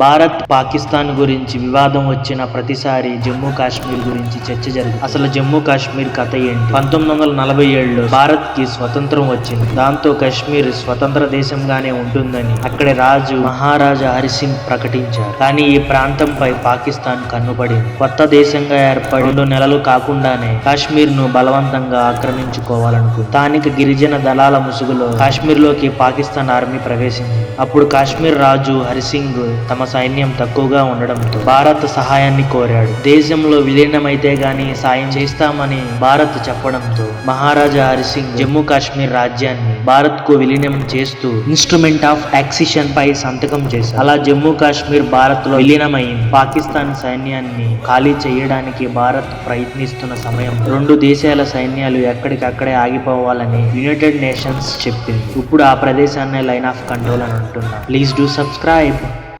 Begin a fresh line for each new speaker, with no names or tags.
భారత్ పాకిస్తాన్ గురించి వివాదం వచ్చిన ప్రతిసారి జమ్మూ కాశ్మీర్ గురించి చర్చ జరుగుతుంది. అసలు జమ్మూ కాశ్మీర్ కథ ఏంటి? పంతొమ్మిది వందల నలభై ఏడులో భారత్కి స్వతంత్రం వచ్చింది. దాంతో కాశ్మీర్ స్వతంత్ర దేశంగానే ఉంటుందని అక్కడి రాజు మహారాజా హరిసింగ్ ప్రకటించారు. కానీ ఈ ప్రాంతంపై పాకిస్తాన్ కన్నుపడింది. కొత్త దేశంగా ఏర్పడి రెండు నెలలు కాకుండానే కాశ్మీర్ను బలవంతంగా ఆక్రమించుకోవాలనుకుంది. స్థానిక గిరిజన దళాల ముసుగులో కాశ్మీర్లోకి పాకిస్తాన్ ఆర్మీ ప్రవేశించింది. అప్పుడు కాశ్మీర్ రాజు హరిసింగ్ తమ సైన్యం తక్కువగా ఉండడంతో భారత్ సహాయాన్ని కోరాడు. దేశంలో విలీనమైతే గాని సాయం చేస్తామని భారత్ చెప్పడంతో మహారాజా హరిసింగ్ జమ్మూ కాశ్మీర్ రాజ్యాన్ని భారత్కు విలీనం చేస్తూ ఇన్స్ట్రుమెంట్ ఆఫ్ యాక్సిషన్ పై సంతకం చేశారు. అలా జమ్మూ కాశ్మీర్ భారత్లో విలీనమైంది పాకిస్తాన్ సైన్యాన్ని ఖాళీ చేయడానికి భారత్ ప్రయత్నిస్తున్న సమయం రెండు దేశాల సైన్యాలు ఎక్కడికక్కడే ఆగిపోవాలని యునైటెడ్ నేషన్స్ చెప్పింది. ఇప్పుడు ఆ ప్రదేశాన్ని లైన్ ఆఫ్ కంట్రోల్ అని అంటున్నా. Please do subscribe.